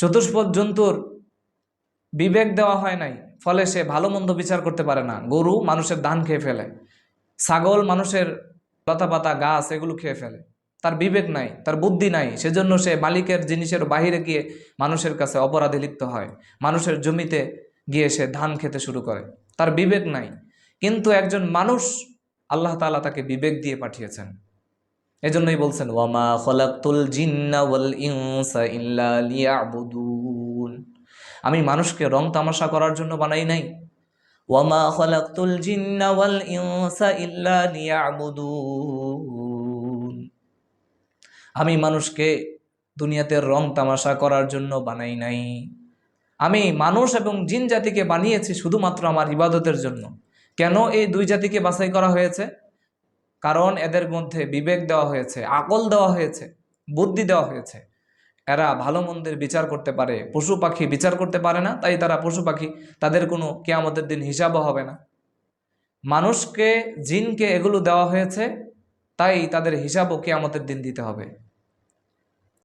চতুষ্পদ জন্তুর বিবেক দেওয়া হয় নাই, ফলে সে ভালো মন্দ বিচার করতে পারে না। গরু মানুষের ধান খেয়ে ফেলে, ছাগল মানুষের লতা পাতা গাছ এগুলো খেয়ে ফেলে। তার বিবেক নাই, তার বুদ্ধি নাই, সেজন্য সে মালিকের জিনিসের বাহিরে গিয়ে মানুষের কাছে অপরাধে লিপ্ত হয়। মানুষের জমিতে গিয়ে সে ধান খেতে শুরু করে। তার বিবেক নাই, কিন্তু একজন মানুষ আল্লাহ তাআলা তাকে বিবেক দিয়ে পাঠিয়েছেন। এজন্যই বলছেন, ওয়ামা খলাকতুল জিন্না ওয়াল ইনসা ইল্লা আমি মানুষকে রং তামাশা করার জন্য বানাই নাই। ওয়ামা খলাকতুল জিন্না ওয়াল ইনসা ইল্লা আমি মানুষকে দুনিয়াতে রং তামাশা করার জন্য বানাই নাই। আমি মানুষ এবং জিন জাতিকে বানিয়েছি শুধুমাত্র আমার ইবাদতের জন্য। কেন এই দুই জাতিকে বাছাই করা হয়েছে? কারণ এদের মধ্যে বিবেক দেওয়া হয়েছে, আকল দেওয়া হয়েছে, বুদ্ধি দেওয়া হয়েছে। এরা ভালো মন্দের বিচার করতে পারে, পশু পাখি বিচার করতে পারে না, তাই তারা পশু পাখি, তাদের কোনো কেয়ামতের দিন হিসাবও হবে না। মানুষকে, জিনকে এগুলো দেওয়া হয়েছে, তাই তাদের হিসাবও কেয়ামতের দিন দিতে হবে।